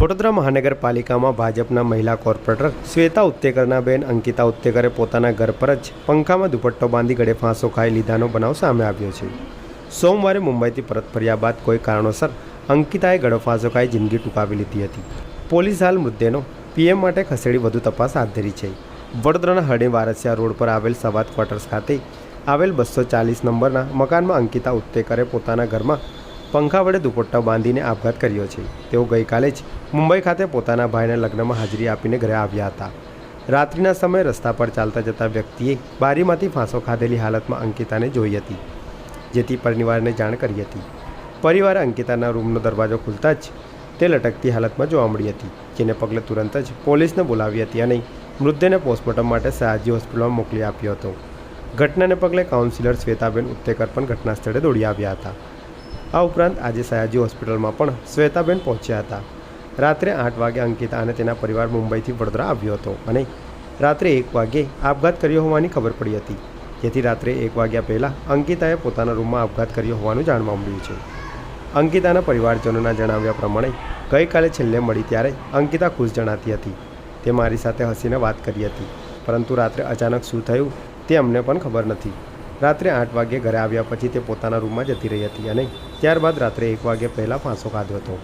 વડોદરા મહાનગરપાલિકામાં ભાજપના મહિલા કોર્પોરેટર શ્વેતા ઉત્તેકરના બેન અંકિતા ઉત્તેકરે પોતાના ઘર પર જ પંખામાં દુપટ્ટો બાંધી ગળે ફાંસો ખાઈ લીધાનો બનાવ સામે આવ્યો છે. સોમવારે મુંબઈથી પરત ફર્યા બાદ કોઈ કારણોસર અંકિતાએ ગળો ફાંસો ખાઈ જિંદગી ટૂંકાવી લીધી હતી. પોલીસ હાલ મૃતદેહનો પીએમ માટે ખસેડી વધુ તપાસ હાથ ધરી છે. વડોદરાના હરણી વારસિયા રોડ પર આવેલ સવાદ ક્વાર્ટર્સ ખાતે આવેલ બસો ચાલીસ નંબરના મકાનમાં અંકિતા ઉત્તેકરે પોતાના ઘરમાં પંખા વડે દુપટ્ટા બાંધીને આપઘાત કર્યો છે. તેઓ ગઈકાલે જ મુંબઈ ખાતે પોતાના ભાઈના લગ્નમાં હાજરી આપીને ઘરે આવ્યા હતા. રાત્રિના સમયે રસ્તા પર ચાલતા જતા વ્યક્તિએ બારીમાંથી ફાંસો ખાધેલી હાલતમાં અંકિતાને જોઈ હતી, જેથી પરિવારને જાણ કરી હતી. પરિવારે અંકિતાના રૂમનો દરવાજો ખુલતા જ તે લટકતી હાલતમાં જોવા મળી હતી, જેને પગલે તુરંત જ પોલીસને બોલાવી હતી અને મૃતદેહને પોસ્ટમોર્ટમ માટે સયાજી હોસ્પિટલમાં મોકલી આપ્યો હતો. ઘટનાને પગલે કાઉન્સિલર શ્વેતાબેન ઉત્તેકર પણ ઘટના સ્થળે દોડી આવ્યા હતા. આ ઉપરાંત આજે સયાજી હોસ્પિટલમાં પણ શ્વેતાબેન પહોંચ્યા હતા. રાત્રે આઠ વાગે અંકિતા અને તેના પરિવાર મુંબઈથી વડોદરા આવ્યો હતો અને રાત્રે એક વાગ્યે આપઘાત કર્યો હોવાની ખબર પડી હતી. જેથી રાત્રે એક વાગ્યા પહેલાં અંકિતાએ પોતાના રૂમમાં આપઘાત કર્યો હોવાનું જાણવા મળ્યું છે. અંકિતાના પરિવારજનોના જણાવ્યા પ્રમાણે ગઈકાલે છેલ્લે મળી ત્યારે અંકિતા ખુશ જણાતી હતી. તે મારી સાથે હસીને વાત કરી હતી, પરંતુ રાત્રે અચાનક શું થયું તે અમને પણ ખબર નથી. રાત્રે આઠ વાગ્યે ઘરે આવ્યા પછી તે પોતાના રૂમમાં જતી રહી હતી અને ત્યારબાદ રાત્રે એક વાગ્યે પહેલાં ફાંસો ખાધો હતો.